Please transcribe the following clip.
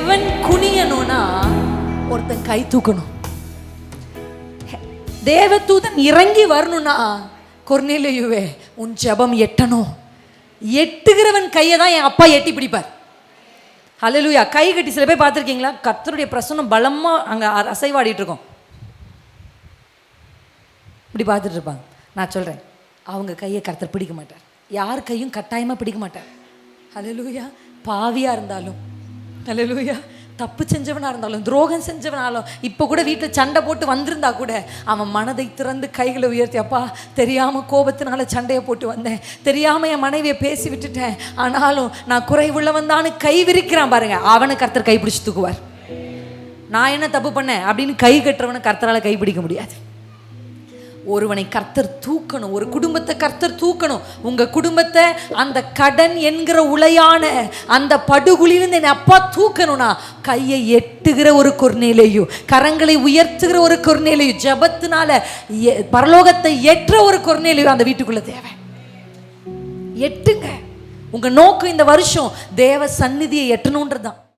Heaven குனியணும்னா ஒருத்தன் கை தூக்கணும். தேவதூதன் இறங்கி வரணும்னா கொர்நிலையுவே உன் ஜெபம் எட்டணும். எட்டுகிறவன் கையை தான் என் அப்பா எட்டி பிடிப்பார். ஹalleluya. கை கட்டி சில பேர் பார்த்துருக்கீங்களா? கர்த்தருடைய பிரசன்னம் பலமாக அங்கே அ- அசைவாடிட்டு இருக்கோம். இப்படி பார்த்துட்டு இருப்பாங்க. நான் சொல்கிறேன் அவங்க கையை கர்த்தர் பிடிக்க மாட்டார். யார் கையும் கட்டாயமாக பிடிக்க மாட்டார். ஹalleluya. பாவியாக இருந்தாலும் ஹalleluya தப்பு செஞ்சவனா இருந்தாலும் துரோகம் செஞ்சவனாலும் இப்போ கூட வீட்டில் சண்டை போட்டு வந்திருந்தா கூட அவன் மனதை திறந்து கைகளை உயர்த்தி அப்பா தெரியாமல் கோபத்தினால சண்டையை போட்டு வந்தேன். தெரியாமல் என் மனைவியை பேசி விட்டுட்டேன். ஆனாலும் நான் குறைவுள்ளவன் தான் கை விரிக்கிறான் பாருங்க. அவனை கர்த்தர் கைப்பிடிச்சு தூக்குவார். நான் என்ன தப்பு பண்ணேன்? அப்படின்னு கை கட்டுறவனை கர்த்தரால கை பிடிக்க முடியாது. ஒருவனை கர்த்தர் தூக்கணும் ஒரு குடும்பத்தை கர்த்தர் தூக்கணும். உங்க குடும்பத்தை அந்த கடன் என்கிற உலையான அந்த படுகுழியிலிருந்து என்னை அப்பா தூக்கணும்னா கையை எட்டுகிற ஒரு கொர்நேலையும் கரங்களை உயர்த்துகிற ஒரு கொர்நேலையும் ஜபத்தினால எ- பரலோகத்தை எற்ற ஒரு கொர்நேலையும் அந்த வீட்டுக்குள்ள தேவை. எட்டுங்க. உங்க நோக்கம் இந்த வருஷம் தேவ சந்நிதியை எட்டணுன்றதுதான்